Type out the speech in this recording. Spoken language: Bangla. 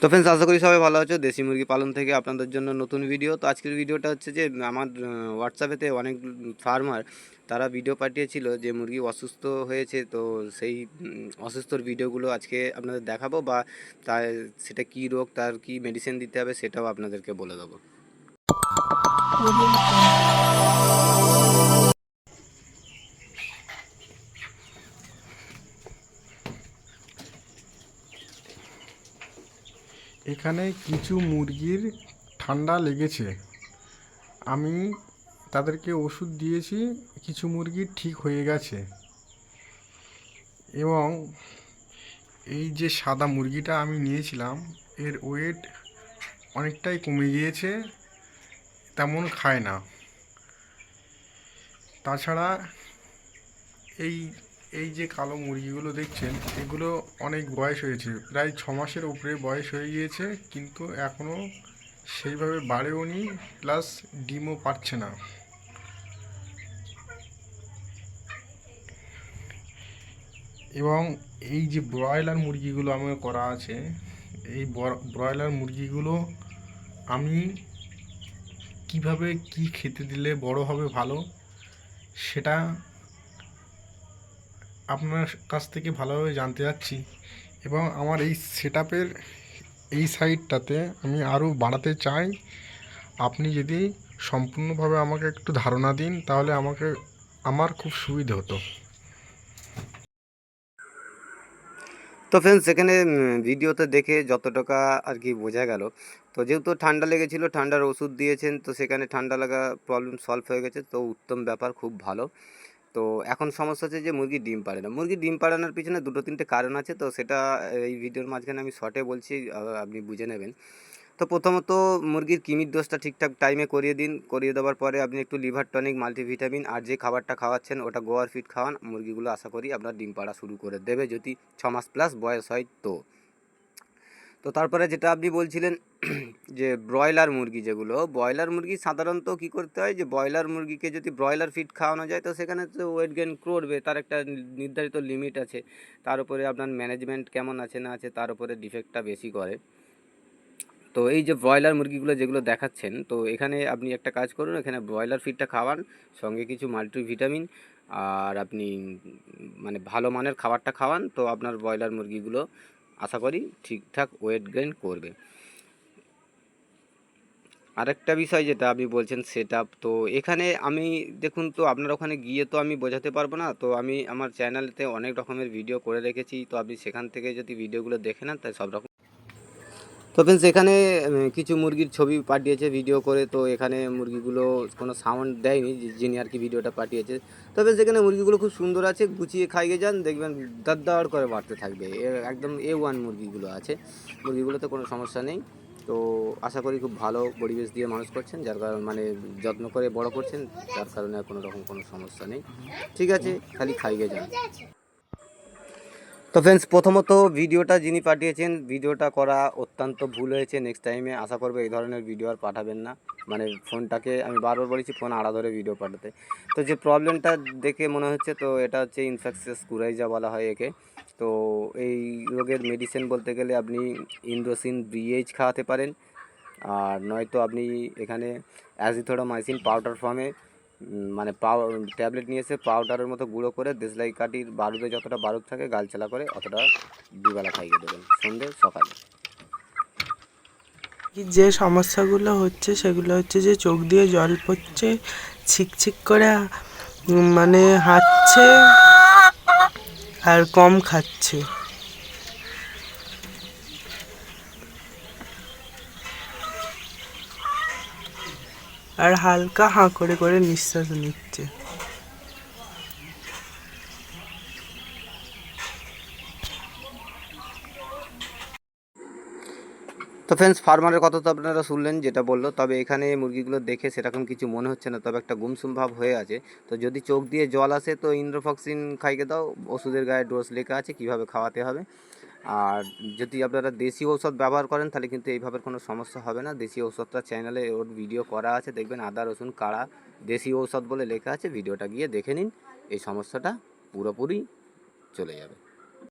তো ফ্রেন্ডস আশা করি সবাই ভালো আছো। দেশি মুরগি পালন থেকে আপনাদের জন্য নতুন ভিডিও তো আজকের ভিডিওটা হচ্ছে যে, আমার হোয়াটসঅ্যাপেতে অনেক ফার্মার তারা ভিডিও পাঠিয়েছিল যে, মুরগি অসুস্থ হয়েছে। তো সেই অসুস্থর ভিডিওগুলো আজকে আপনাদের দেখাবো বা তার, সেটা কী রোগ, তার কী মেডিসিন দিতে হবে সেটাও আপনাদেরকে বলে দেবো। এখানে কিছু মুরগির ঠান্ডা লেগেছে। আমি তাদেরকে ওষুধ দিয়েছি, কিছু মুরগি ঠিক হয়ে গেছে। এবং এই যে সাদা মুরগিটা আমি নিয়েছিলাম, এর ওয়েট অনেকটাই কমে গিয়েছে, তেমন খায় না। তাছাড়া এই এই যে কালো মুরগিগুলো দেখছেন, এগুলো অনেক বয়স হয়েছে। প্রায় ছ মাসের উপরে বয়স হয়ে গিয়েছে, কিন্তু এখনও সেইভাবে বাড়েও নি প্লাস ডিমও পাচ্ছে না। এবং এই যে ব্রয়লার মুরগিগুলো আমার করা আছে, এই বর- ব্রয়লার মুরগিগুলো আমি কীভাবে কি খেতে দিলে বড় হবে ভালো, সেটা আপনার কাছ থেকে ভালোভাবে জানতে যাচ্ছি এবং আমার এই সেট এই সাইডটাতে আমি আরও বাড়াতে চাই। আপনি যদি সম্পূর্ণভাবে আমাকে একটু ধারণা দিন, তাহলে আমাকে, আমার খুব সুবিধে হতো। তো ফ্রেন্ডস সেখানে ভিডিওতে দেখে যত টাকা আর কি বোঝা গেল। তো যেহেতু ঠান্ডা লেগেছিল, ঠান্ডার ওষুধ দিয়েছেন, তো সেখানে ঠান্ডা লাগা প্রবলেম সলভ হয়ে গেছে, তো উত্তম ব্যাপার, খুব ভালো। তো এখন সমস্যা হচ্ছে যে মুরগি ডিম পাড়ে না। মুরগি ডিম পাড়ানোর পিছনে দুটো তিনটে কারণ আছে, তো সেটা এই ভিডিওর মাঝখানে আমি শর্টে বলছি আপনি বুঝে নেবেন। তো প্রথমত মুরগির কিমির ডোজটা ঠিকঠাক টাইমে করিয়ে দিন। করিয়ে দেওয়ার পরে আপনি একটু লিভার টনিক মাল্টিভিটামিন আর যে খাবারটা খাওয়াচ্ছেন, ওটা গোয়ার ফিট খাওয়ান। মুরগিগুলো আশা করি আপনার ডিম পাড়া শুরু করে দেবে যদি ছ মাস প্লাস বয়স হয় তো। তো তারপরে যেটা আপনি বলছিলেন যে ব্রয়লার মুরগি যেগুলো, ব্রয়লার মুরগি সাধারণত কি করতে হয়? যে ব্রয়লার মুরগিকে যদি ব্রয়লার ফিড খাওয়ানো যায়, তো সেখানে তো ওয়েট গেন করবে, তার একটা নির্ধারিত লিমিট আছে। তার উপরে আপনার ম্যানেজমেন্ট কেমন আছে, না আছে, তার উপরে ডিফেক্টটা বেশি করে। তো এই যে ব্রয়লার মুরগিগুলো যেগুলো দেখাচ্ছেন, তো এখানে আপনি একটা কাজ করুন, এখানে ব্রয়লার ফিডটা খাওয়ান, সঙ্গে কিছু মাল্টিভিটামিন আর আপনি মানে ভালো মানের খাবারটা খাওয়ান, তো আপনার ব্রয়লার মুরগিগুলো আশা করি ঠিকঠাক ওয়েট গেইন করবে। আরেকটা বিষয় যেটা আপনি বলছেন সেট তো এখানে আমি, দেখুন তো আপনার ওখানে গিয়ে তো আমি বোঝাতে পারব না, তো আমি আমার চ্যানেলতে অনেক রকমের ভিডিও করে রেখেছি, তো আপনি সেখান থেকে যদি ভিডিওগুলো দেখে নেন তাই সব রকম তো ফ্রেন্ডস এখানে কিছু মুরগির ছবি পাঠিয়েছে ভিডিও করে। তো এখানে মুরগিগুলো কোনো সাউন্ড দেয়নি যিনি আর কি ভিডিওটা পাঠিয়েছে। তবে সেখানে মুরগিগুলো খুব সুন্দর আছে, গুছিয়ে খাইয়ে যান, দেখবেন দাঁড় করে বাড়তে থাকবে। একদম এ ওয়ান মুরগিগুলো আছে। মুরগিগুলোতে কোনো সমস্যা নেই। তো আশা করি খুব ভালো পরিবেশ দিয়ে মানুষ করছেন, যার কারণ মানে যত্ন করে বড় করছেন, যার কারণে কোনো রকম কোনো সমস্যা নেই। ঠিক আছে, খালি খাইয়ে যান। তো ফ্রেন্ডস প্রথমত ভিডিওটা যিনি পাঠিয়েছেন, ভিডিওটা করা অত্যন্ত ভুল হয়েছে। নেক্সট টাইমে আশা করব এই ধরনের ভিডিও আর পাঠাবেন না। মানে ফোনটাকে আমি বারবার বলেছি, ফোন আড়া ধরে ভিডিও পাঠাতে। তো যে প্রবলেমটা দেখে মনে হচ্ছে, তো এটা হচ্ছে ইনফেকশাস কুরাইজা বলা হয় একে। তো এই রোগের মেডিসিন বলতে গেলে আপনি ইন্ডোসিন ব্রিএইচ খাওয়াতে পারেন। আর নয়তো আপনি এখানে অ্যাজিথোডামাইসিন পাউডার ফর্মে মানে পাউ ট্যাবলেট নিয়ে এসে পাউডারের মতো গুঁড়ো করে দেশলাই কাঠির বারুদে যতটা বারুদ থাকে গালচালা করে অতটা দুবেলা খাইয়ে দেবেন, সন্ধে, সকালে। যে সমস্যাগুলো হচ্ছে, সেগুলো হচ্ছে যে চোখ দিয়ে জল পড়ছে ছিকছিক করে মানে হাঁটছে আর কম খাচ্ছে। আর হালকা হাঁ করে করে নিঃশ্বাস নিচ্ছে। তো ফ্রেন্ডস ফার্মারের কথা তো আপনারা শুনলেন, যেটা বলল, তবে এখানে মুরগিগুলো দেখে সেরকম কিছু মনে হচ্ছে না, তবে একটা গুমসুম ভাব হয়ে আছে। তো যদি চোখ দিয়ে জল আসে, তো ইন্দ্রফক্সিন খাইয়ে দাও, ওষুধের গায়ে ডোজ লেখা আছে, কীভাবে খাওয়াতে হবে? আর যদি আপনারা দেশি ঔষধ ব্যবহার করেন, তাহলে কিন্তু এইভাবে কোনো সমস্যা হবে না। দেশি ঔষধটা চ্যানেলে ওর ভিডিও করা আছে, দেখবেন আদা, রসুন, কাড়া, দেশি ঔষধ বলে লেখা আছে। ভিডিওটা গিয়ে দেখে নিন, এই সমস্যাটা পুরোপুরি চলে যাবে।